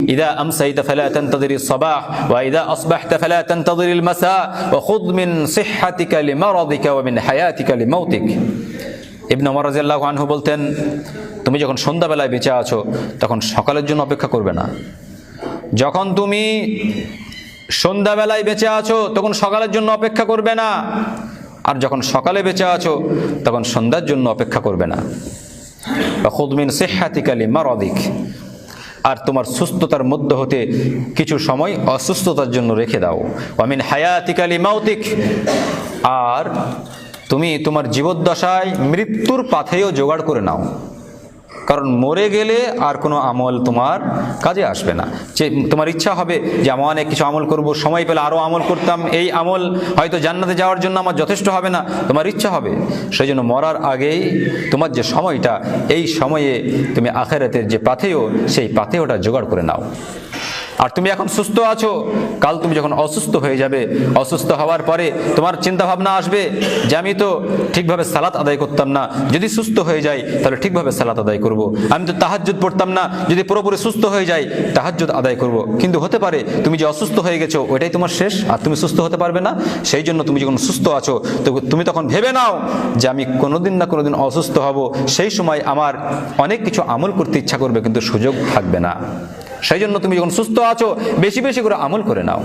إذا أمسيت فلا تنتظر الصباح وإذا أصبحت فلا تنتظر المساء وخذ من صحتك لمرضك ومن حياتك لموتك ইবনে ওমর রাদিয়াল্লাহু আনহু বলতেন তুমি যখন সন্ধ্যাবেলায় বেঁচে আছো তখন সকালের জন্য অপেক্ষা করবে না যখন তুমি সন্ধ্যাবেলায় বেঁচে আছো তখন সকালের জন্য অপেক্ষা করবে না আর যখন সকালে বেঁচে আছো তখন সন্ধ্যার জন্য অপেক্ষা করবে না খুদমিন সেহাতিকালি মারদিক আর তোমার সুস্থতার মধ্য হতে কিছু সময় অসুস্থতার জন্য রেখে দাও। আমিন হায়াতিকালি মাউতিক। আর তুমি তোমার জীবদ্দশায় মৃত্যুর পাথেও জোগাড় করে নাও। কারণ মরে গেলে আর কোনো আমল তোমার কাজে আসবে না। যে তোমার ইচ্ছা হবে যে আমি অনেক কিছু আমল করব, সময় পেলে আরও আমল করতাম, এই আমল হয়তো জান্নাতে যাওয়ার জন্য আমার যথেষ্ট হবে না, তোমার ইচ্ছা হবে। সেই জন্য মরার আগেই তোমার যে সময়টা, এই সময়ে তুমি আখেরাতের যে পাথেয়, সেই পাথেয়টা জোগাড় করে নাও। আর তুমি এখন সুস্থ আছো? কাল তুমি যখন অসুস্থ হয়ে যাবে, অসুস্থ হওয়ার পরে তোমার চিন্তা ভাবনা আসবে যে আমি তো ঠিকভাবে সালাত আদায় করতাম না। যদি সুস্থ হয়ে যাই, তাহলে ঠিকভাবে সালাত আদায় করব। আমি তো তাহাজ্জুদ পড়তাম না। যদি পুরোপুরি সুস্থ হয়ে যাই, তাহাজ্জুদ আদায় করব। কিন্তু হতে পারে তুমি যে অসুস্থ হয়ে গেছো, ওইটাই তোমার শেষ। আর তুমি সুস্থ হতে পারবে না। সেই জন্য তুমি যখন সুস্থ আছো, তো তুমি তখন ভেবে নাও যে আমি কোনোদিন না কোনোদিন অসুস্থ হব। সেই সময় আমার অনেক কিছু আমল করতে ইচ্ছা করবে, কিন্তু সুযোগ থাকবে না। সেই জন্য তুমি যখন সুস্থ আছো বেশি বেশি করে আমল করে নাও।